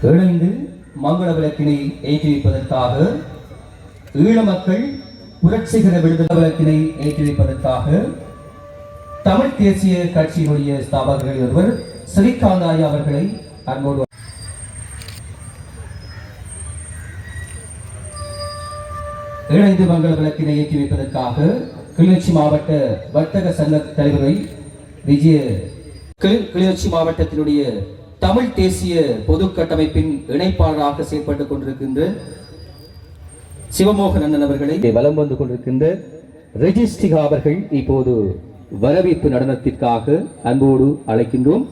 இணைந்து மங்கள விளக்கினை ஏற்றி வைப்பதற்காக ஈழ மக்கள் புரட்சிகர விடுதலை விளக்கினை ஏற்றி வைப்பதற்காக தமிழ் தேசிய கட்சியினுடைய ஸ்தாபகர்கள் ஒருவர் ஸ்ரீகாந்தாய் அவர்களை அன்போடு இணைந்து மங்கள விளக்கினை ஏற்றி வைப்பதற்காக கிளிநொச்சி மாவட்ட வர்த்தக சங்க தலைவரை விஜய கிளிநொச்சி மாவட்டத்தினுடைய தமிழ் தேசிய பொது கட்டமைப்பின் இணைப்பாளராக செயல்பட்டுக் கொண்டிருக்கின்ற சிவமோகன் அண்ணன் அவர்களை வலம் வந்து கொண்டிருக்கின்ற ரெஜிஸ்டிகா அவர்கள் இப்போது வரவேற்பு நடனத்திற்காக அன்போடு அழைக்கின்றோம்.